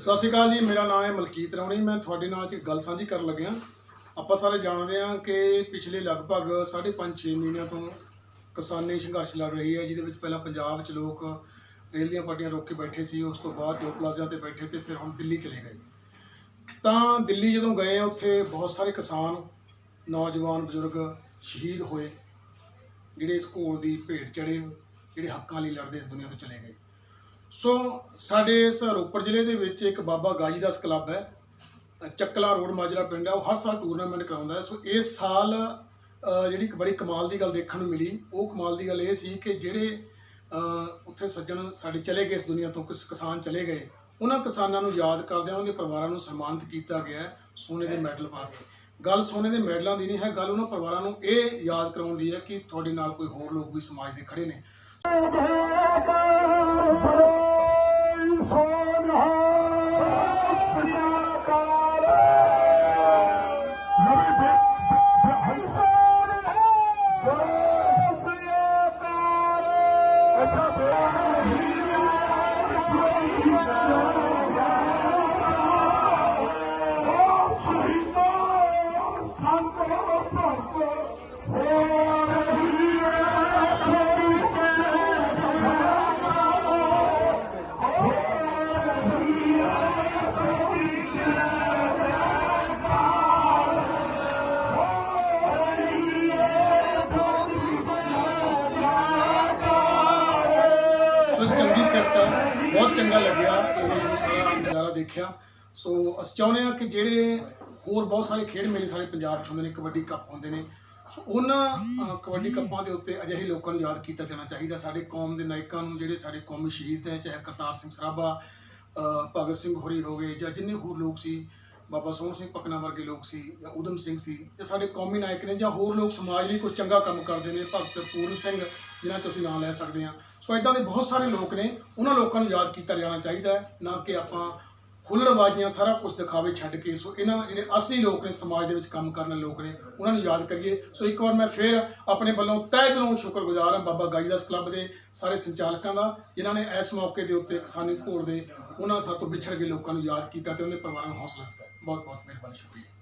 ਸਤਿ ਸ਼੍ਰੀ ਅਕਾਲ ਜੀ, ਮੇਰਾ ਨਾਮ ਹੈ ਮਲਕੀਤ ਰੌਣੀ ਮੈਂ ਤੁਹਾਡੇ ਨਾਲ ਇੱਕ ਗੱਲ ਸਾਂਝੀ ਕਰਨ ਲੱਗਿਆ। ਆਪਾਂ ਸਾਰੇ ਜਾਣਦੇ ਹਾਂ ਕਿ ਪਿਛਲੇ ਲਗਭਗ 5.5 ਮਹੀਨਿਆਂ ਤੋਂ ਕਿਸਾਨੀ ਸੰਘਰਸ਼ ਲੜ ਰਹੀ ਹੈ, ਜਿਹਦੇ ਵਿੱਚ ਪਹਿਲਾਂ ਪੰਜਾਬ 'ਚ ਲੋਕ ਰੇਲ ਦੀਆਂ ਪੱਟੀਆਂ ਰੋਕ ਕੇ ਬੈਠੇ ਸੀ, ਉਸ ਤੋਂ ਬਾਅਦ ਟੋਲ ਪਲਾਜ਼ਾ ਤੇ ਬੈਠੇ ਤੇ ਫਿਰ ਹੁਣ ਦਿੱਲੀ ਚਲੇ ਗਏ। ਤਾਂ ਦਿੱਲੀ ਜਦੋਂ ਗਏ ਆ ਉੱਥੇ ਬਹੁਤ ਸਾਰੇ ਕਿਸਾਨ, ਨੌਜਵਾਨ ਬਜ਼ੁਰਗ ਸ਼ਹੀਦ ਹੋਏ, ਜਿਹੜੇ ਇਸ ਘੋਲ ਦੀ ਭੇਟ ਚੜੇ ਜਿਹੜੇ ਹੱਕਾਂ ਲਈ ਲੜਦੇ ਇਸ ਦੁਨੀਆ ਤੋਂ ਚਲੇ ਗਏ। ਸੋ ਸਾਡੇ ਇਸ ਰੋਪੜ ਜ਼ਿਲ੍ਹੇ ਦੇ ਵਿੱਚ ਇੱਕ ਬਾਬਾ ਗਾਜੀ ਦਾਸ ਕਲੱਬ ਹੈ ਅ, ਚੱਕਲਾ ਰੋਡ ਮਾਜਰਾ ਪਿੰਡ ਹੈ ਉਹ ਹਰ ਸਾਲ ਟੂਰਨਾਮੈਂਟ ਕਰਾਉਂਦਾ ਹੈ। ਸੋ ਇਸ ਸਾਲ ਜਿਹੜੀ ਇੱਕ ਬੜੀ ਕਮਾਲ ਦੀ ਗੱਲ ਦੇਖਣ ਨੂੰ ਮਿਲੀ। ਉਹ ਕਮਾਲ ਦੀ ਗੱਲ ਇਹ ਸੀ ਕਿ ਜਿਹੜੇ ਉੱਥੇ ਸੱਜਣ ਸਾਡੇ ਚਲੇ ਗਏ ਇਸ ਦੁਨੀਆ ਤੋਂ ਕੁਝ ਕਿਸਾਨ ਚਲੇ ਗਏ ਉਹਨਾਂ ਕਿਸਾਨਾਂ ਨੂੰ ਯਾਦ ਕਰਦਿਆਂ ਉਹਨਾਂ ਦੇ ਪਰਿਵਾਰਾਂ ਨੂੰ ਸਨਮਾਨਿਤ ਕੀਤਾ ਗਿਆ ਸੋਨੇ ਦੇ ਮੈਡਲ ਪਾ ਕੇ। ਗੱਲ ਸੋਨੇ ਦੇ ਮੈਡਲਾਂ ਦੀ ਨਹੀਂ ਹੈ ਗੱਲ ਉਹਨਾਂ ਪਰਿਵਾਰਾਂ ਨੂੰ ਇਹ ਯਾਦ ਕਰਾਉਣ ਦੀ ਹੈ ਕਿ ਤੁਹਾਡੇ ਨਾਲ ਕੋਈ ਹੋਰ ਲੋਕ ਵੀ ਸਮਾਜ ਦੇ ਖੜੇ ਨੇ। ਸੋ ਇੱਕ ਚੰਗੀ ਪਿਰਤ ਹੈ ਬਹੁਤ ਚੰਗਾ ਲੱਗਿਆ ਇਹ ਸਾਰਾ ਨਜ਼ਾਰਾ ਦੇਖਿਆ। ਸੋ ਅਸੀਂ ਚਾਹੁੰਦੇ ਹਾਂ ਕਿ ਜਿਹੜੇ ਹੋਰ ਬਹੁਤ ਸਾਰੇ ਖੇਡ ਮੇਲੇ ਸਾਡੇ ਪੰਜਾਬ 'ਚ ਹੁੰਦੇ ਨੇ, ਕਬੱਡੀ ਕੱਪ ਹੁੰਦੇ ਨੇ। ਸੋ ਉਹਨਾਂ ਕਬੱਡੀ ਕੱਪਾਂ ਦੇ ਉੱਤੇ ਅਜਿਹੇ ਲੋਕਾਂ ਨੂੰ ਯਾਦ ਕੀਤਾ ਜਾਣਾ ਚਾਹੀਦਾ। ਸਾਡੇ ਕੌਮ ਦੇ ਨਾਇਕਾਂ ਨੂੰ, ਜਿਹੜੇ ਸਾਡੇ ਕੌਮੀ ਸ਼ਹੀਦ ਹੈ ਚਾਹੇ ਕਰਤਾਰ ਸਿੰਘ ਸਰਾਭਾ ਭਗਤ ਸਿੰਘ ਹੋਰੀ ਹੋ ਗਏ ਜਾਂ ਜਿੰਨੇ ਹੋਰ ਲੋਕ ਸੀ ਬਾਬਾ ਸੋਹਣ ਸਿੰਘ ਪਕਨਾ ਵਰਗੇ ਲੋਕ ਸੀ ਜਾਂ ਉਦਮ ਸਿੰਘ ਸੀ ਜਾਂ ਸਾਡੇ ਕੌਮੀ ਨਾਇਕ ਨੇ ਜਾਂ ਹੋਰ ਲੋਕ ਸਮਾਜ ਲਈ ਕੁਝ ਚੰਗਾ ਕੰਮ ਕਰਦੇ ਨੇ, ਭਗਤ ਪੂਰਨ ਸਿੰਘ, ਜਿਨ੍ਹਾਂ 'ਚ ਅਸੀਂ ਨਾਂ ਲੈ ਸਕਦੇ ਹਾਂ। ਸੋ ਇਦਾਂ ਦੇ ਬਹੁਤ ਸਾਰੇ ਲੋਕ ਨੇ, ਉਹਨਾਂ ਲੋਕਾਂ ਨੂੰ ਯਾਦ ਕੀਤਾ ਜਾਣਾ ਚਾਹੀਦਾ ਹੈ, ਨਾ ਕਿ ਆਪਾਂ ਹੁੱਲੜਬਾਜ਼ੀਆਂ ਸਾਰਾ ਕੁਝ ਦਿਖਾਵੇ ਛੱਡ ਕੇ। ਸੋ ਇਹਨਾਂ ਜਿਹੜੇ ਅਸਲੀ ਲੋਕ ਨੇ, ਸਮਾਜ ਦੇ ਵਿੱਚ ਕੰਮ ਕਰਨ ਵਾਲੇ ਲੋਕ ਨੇ, ਉਹਨਾਂ ਨੂੰ ਯਾਦ ਕਰੀਏ। ਸੋ ਇੱਕ ਵਾਰ ਮੈਂ ਫਿਰ ਆਪਣੇ ਵੱਲੋਂ ਤਹਿ ਦਿਲੋਂ ਸ਼ੁਕਰਗੁਜ਼ਾਰ ਹਾਂ ਬਾਬਾ ਗਾਈਦਾਸ ਕਲੱਬ ਦੇ ਸਾਰੇ ਸੰਚਾਲਕਾਂ ਦਾ, ਜਿਨ੍ਹਾਂ ਨੇ ਇਸ ਮੌਕੇ ਦੇ ਉੱਤੇ ਕਿਸਾਨੀ ਘੋੜ ਦੇ ਉਹਨਾਂ ਸਾਤੋਂ ਵਿਛੜ ਗਏ ਲੋਕਾਂ ਨੂੰ ਯਾਦ ਕੀਤਾ ਤੇ ਉਹਨਾਂ ਦੇ ਪਰਿਵਾਰਾਂ ਨੂੰ ਹੌਸਲਾ ਦਿੱਤਾ। ਬਹੁਤ ਬਹੁਤ ਮਿਹਰਬਾਨੀ ਸ਼ੁਕਰੀਆ।